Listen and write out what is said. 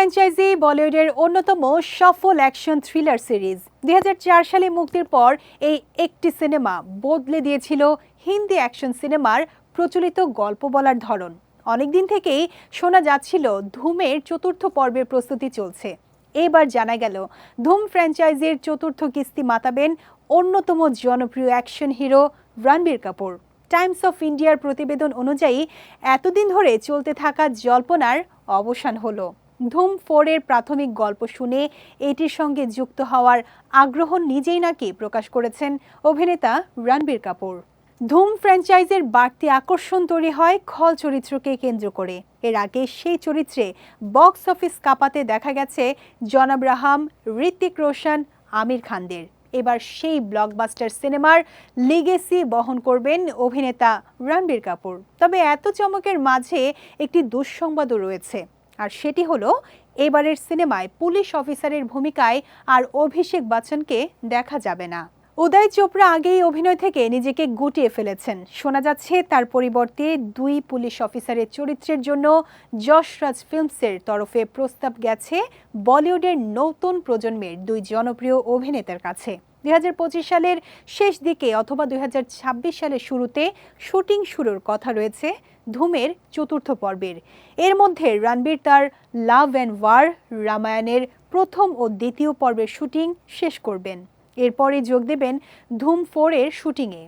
Franchise বলিউডের অন্যতম সফল অ্যাকশন থ্রিলার সিরিজ। দুই হাজার চার সালে মুক্তির পর এই একটি সিনেমা বদলে দিয়েছিল হিন্দি অ্যাকশন সিনেমার প্রচলিত গল্প বলার ধরন। অনেকদিন থেকেই শোনা যাচ্ছিল ধুমের চতুর্থ পর্বের প্রস্তুতি চলছে। এবার জানা গেল, ধুম ফ্র্যাঞ্চাইজির চতুর্থ কিস্তি মাতাবেন অন্যতম জনপ্রিয় action hero Ranbir Kapoor. Times of ইন্ডিয়ার প্রতিবেদন অনুযায়ী, এতদিন ধরে চলতে থাকা জল্পনার অবসান হলো। ধুম ফোরের প্রাথমিক গল্প শুনে এটির সঙ্গে যুক্ত হওয়ার আগ্রহ নিজেই নাকি প্রকাশ করেছেন অভিনেতা রণবীর কাপুর। ধুম ফ্র্যাঞ্চাইজের বাড়তি আকর্ষণ তৈরি হয় খল চরিত্রকে কেন্দ্র করে। এর আগে সেই চরিত্রে বক্স অফিস কাঁপাতে দেখা গেছে জন আব্রাহাম ঋত্বিক রোশন, আমির খানদের। এবার সেই ব্লকবাস্টার সিনেমার লিগেসি বহন করবেন অভিনেতা রণবীর কাপুর। তবে এত চমকের মাঝে একটি দুঃসংবাদও রয়েছে। আর সেটি হলো, এবারের সিনেমায় পুলিশ অফিসারের ভূমিকায় আর অভিষেক বচ্চনকে দেখা যাবে না। উদয় চোপড়া আগেই অভিনয় থেকে নিজেকে গুটিয়ে ফেলেছেন। শোনা যাচ্ছে তার পরিবর্তে দুই পুলিশ অফিসারের চরিত্রের জন্য যশরাজ ফিল্মসের তরফে প্রস্তাব গেছে বলিউডের নতুন প্রজন্মের দুই জনপ্রিয় অভিনেতার কাছে। দুই হাজার পঁচিশ সালের শেষ দিকে অথবা দুই হাজার ছাব্বিশ সালের শুরুতে শুটিং শুরুর কথা রয়েছে ধুমের চতুর্থ পর্বের। এর মধ্যে রণবীর তার লাভ অ্যান্ড ওয়ার রামায়ণের প্রথম ও দ্বিতীয় পর্বের শুটিং শেষ করবেন। এরপরে যোগ দেবেন ধুম ফোর এর শুটিংয়ে।